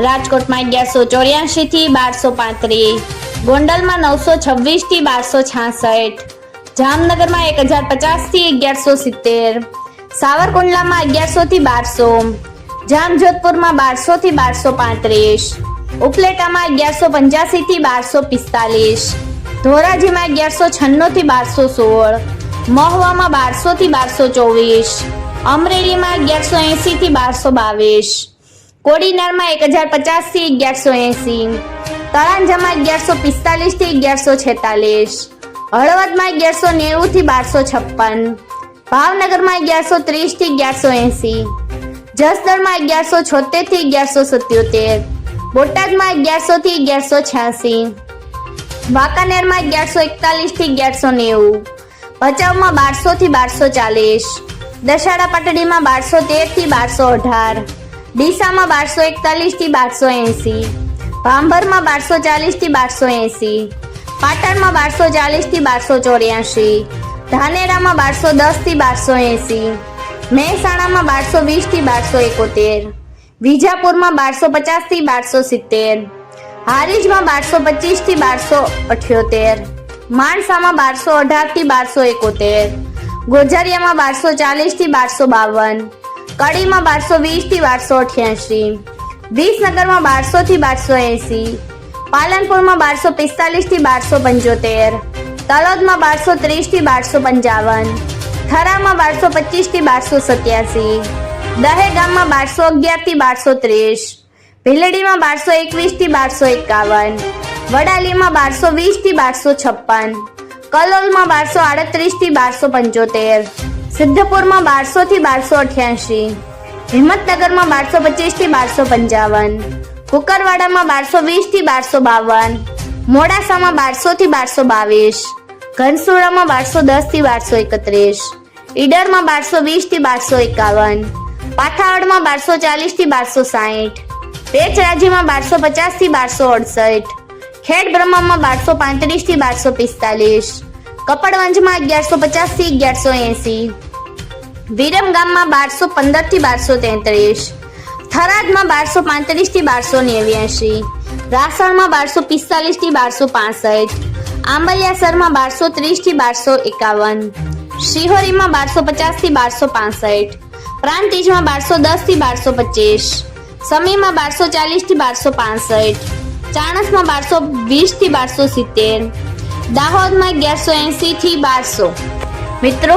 રાજકોટમાં અગિયારસો ચોર્યાસી થી બારસો પાંત્રીસ. ગોંડલમાં નવસો છવ્વીસથી બારસો છાસઠ. જામનગરમાં એક હજાર પચાસથી અગિયારસો સિત્તેર. સાવરકુંડલામાં અગિયારસો થી બારસો. જામજોધપુરમાં બારસો થી બારસો પાંત્રીસ. ઉપલેટામાં અગિયારસો પંચ્યાસી થી બારસો પિસ્તાલીસ. ધોરાજીમાં અગિયારસો છન્નું થી બારસો સોળ. મહુવામાં બારસો થી બારસો ચોવીસ. અમરેલીમાં અગિયારસો એંસી થી બારસો બાવીસ. કોડીનારમાં એક હજાર પચાસથી અગિયારસો એંસી. તળાંજામાં અગિયારસો પિસ્તાલીસથી અગિયારસો છેતાલીસ. હળવદમાં અગિયારસો નેવું થી બારસો છપ્પન. ભાવનગરમાં અગિયારસો ત્રીસથી અગિયારસો એંસી. જસદણમાં અગિયારસો છોતેરથી અગિયારસો સત્યોતેર. બોટાદમાં અગિયારસો થી અગિયારસો છ્યાસી. વાંકાનેરમાં અગિયારસો એકતાલીસથી અગિયારસો નેવું. ભચાઉમાં બારસો થી બારસો ચાલીસ. દશાડા પાટડીમાં બારસો તેરથી બારસો અઢાર. ડીસામાં બારસો એકતાલીસથી બારસો એંસી, ભાંભરમાં બારસો ચાલીસથી બારસો એંસી, પાટણમાં બારસો ચાલીસથી બારસો ચોર્યાસી, ધાનેરામાં બારસો દસથી બારસો એંસી, મહેસાણામાં બારસો વીસથી બારસો એકોતેર, વિજાપુરમાં બારસો પચાસથી બારસો સિત્તેર, હારીજમાં બારસો પચીસથી બારસો અઠ્યોતેર, માણસામાં બારસો અઢારથી બારસો એકોતેર ગોઝારિયામાં બારસો ચાલીસથી બારસો બાવન કડીમાં બારસો વીસથી બારસો અઠ્યાસી. વિસનગરમાં બારસો થી બારસો એંસી. પાલનપુરમાં બારસો પિસ્તાલીસથી બારસો પંચોતેર. તલોદમાં બારસો ત્રીસથી બારસો પંચાવન. થરામાં બારસો પચીસથી બારસો સત્યાસી. દહેગામમાં બારસો અગિયારથી બારસો ત્રીસ. ભીલડીમાં બારસો એકવીસથી બારસો એકાવન. વડાલીમાં બારસો વીસથી બારસો છપ્પન. કલોલમાં બારસો આડત્રીસથી બારસો પંચોતેર. સિદ્ધપુરમાં બારસો થી બારસો અઠ્યાસી, હિંમતનગરમાં બારસો પચીસથી બારસો પંચાવન, કુકરવાડામાં બારસો વીસથી બારસો બાવન, મોડાસામાં બારસો થી બારસો બાવીસ ઘનસુરામાં બારસો દસથી બારસો એકત્રીસ, ઈડરમાં બારસો વીસથી બારસો એકાવન પાઠાવડમાં બારસો ચાલીસથી બારસો સાહીઠ, પેચરાજીમાં બારસો પચાસથી બારસો અડસઠ ખેડ બ્રહ્મામાં બારસો પાંત્રીસથી બારસો પિસ્તાલીસ, કપડવંજમાં અગિયારસો પચાસથી અગિયારસો એંસી વિરમ ગામમાં બારસો પંદરથી બારસો તેત્રીસ, થરાદમાં બારસો પાંત્રીસથી બારસો નેવ્યાસી રાસણમાં બારસો પિસ્તાલીસથી બારસો પાસઠ, આંબલિયાસરમાં બારસો ત્રીસથી બારસો એકાવન, શિહોરીમાં બારસો પચાસથી બારસો પાસઠ, પ્રાંતિજમાં બારસો દસથી બારસો પચીસ સમીમાં બારસો ચાલીસથી બારસો પાસઠ, ચાણસમાં બારસો વીસથી બારસો સિત્તેર, દાહોદમાં અગિયારસો એંસી થી બારસો. મિત્રો